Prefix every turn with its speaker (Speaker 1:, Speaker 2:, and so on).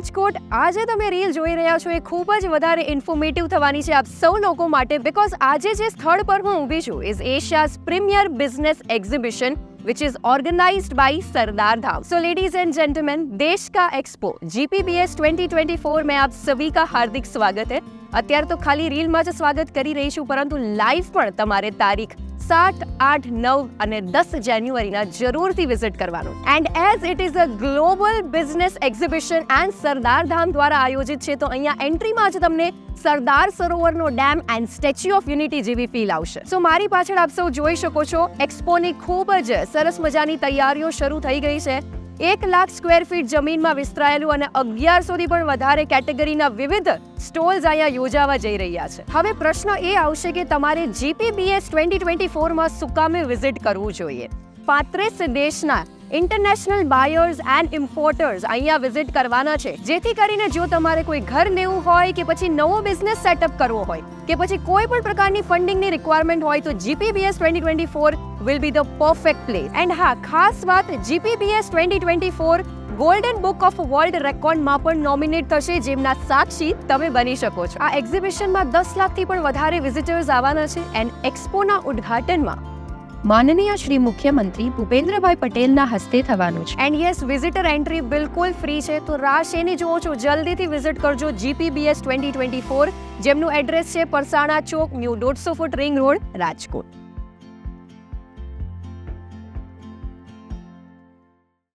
Speaker 1: રાજકોટ આજે તમે રીલ જોઈ રહ્યા છો એ ખૂબ જ વધારે ઇન્ફોર્મેટિવ થવાની છે આપ સૌ લોકો માટે બીકોઝ આજે જે સ્થળ પર હું ઊભી છું is Asia's premier business exhibition which is organized by Sardar Dham so ladies and gentlemen देश का एक्सपो जीपीबीएस 2024 में आप सभी का हार्दिक સ્વાગત है અત્યારે તો ખાલી રીલમાં જ સ્વાગત કરી રહી છું પરંતુ લાઈવ પણ તમારે તારીખ સાત, આઠ, નવ અને દસ જાન્યુઆરીના જરૂરથી વિઝિટ કરવાનું. And as it is a global business exhibition and Sardar Dham દ્વારા આયોજિત છે, તો અહીંયા એન્ટ્રીમાં જ તમને Sardar સરોવરનો dam and statue of unity જેવી ફીલ આવશે. સો મારી પાછળ આપ સૌ જોઈ શકો છો એક્સપોની ખૂબ જ સરસ મજાની તૈયારીઓ શરૂ થઈ ગઈ છે. એક લાખ સ્ક્વેર ફીટ જમીનમાં વિસ્તરાયેલું અને અગિયારસોથી પણ વધારે કેટેગરીના વિવિધ સ્ટોલ્સ અહીંયા યોજાવા જઈ રહ્યા છે. હવે પ્રશ્ન એ આવશે કે તમારે જીપીબીએસ ટ્વેન્ટી ટ્વેન્ટી ફોરમાં સુકામે વિઝિટ કરવું જોઈએ? પાંત્રીસ દેશના ઇન્ટરનેશનલ બાયર્સ એન્ડ ઇમ્પોર્ટર્સ અહીંયા વિઝિટ કરવાના છે. જેથી કરીને જો તમારે કોઈ ઘર લેવું હોય કે પછી નવો બિઝનેસ સેટઅપ કરવો હોય કે પછી કોઈ પણ પ્રકારની ફંડિંગની રિક્વાયરમેન્ટ હોય તો GPBS twenty twenty four will be the perfect place and હા, ખાસ વાત GPBS twenty twenty four golden book of world રેકોર્ડમાં પણ નોમિનેટ થશે, જેમના સાક્ષી તમે બની શકો છો. આ એક્ઝિબિશનમાં દસ લાખથી પણ વધારે વિઝિટર્સ આવવાના છે એન્ડ એક્સપોના ઉદ્ઘાટનમાં માનનીય શ્રી મુખ્યમંત્રી ભૂપેન્દ્રભાઈ પટેલના હસ્તે થવાનું છે. એન્ડ યસ વિઝિટર એન્ટ્રી બિલકુલ ફ્રી છે. તો રાશ એને જોવો છો. જલ્દીથી વિઝિટ કરજો જીપીબીએસ ટ્વેન્ટી ટ્વેન્ટી ફોર જેમનું એડ્રેસ છે પરસાણા ચોક, ન્યૂ દોઢસો ફૂટ રિંગ રોડ રાજકોટ.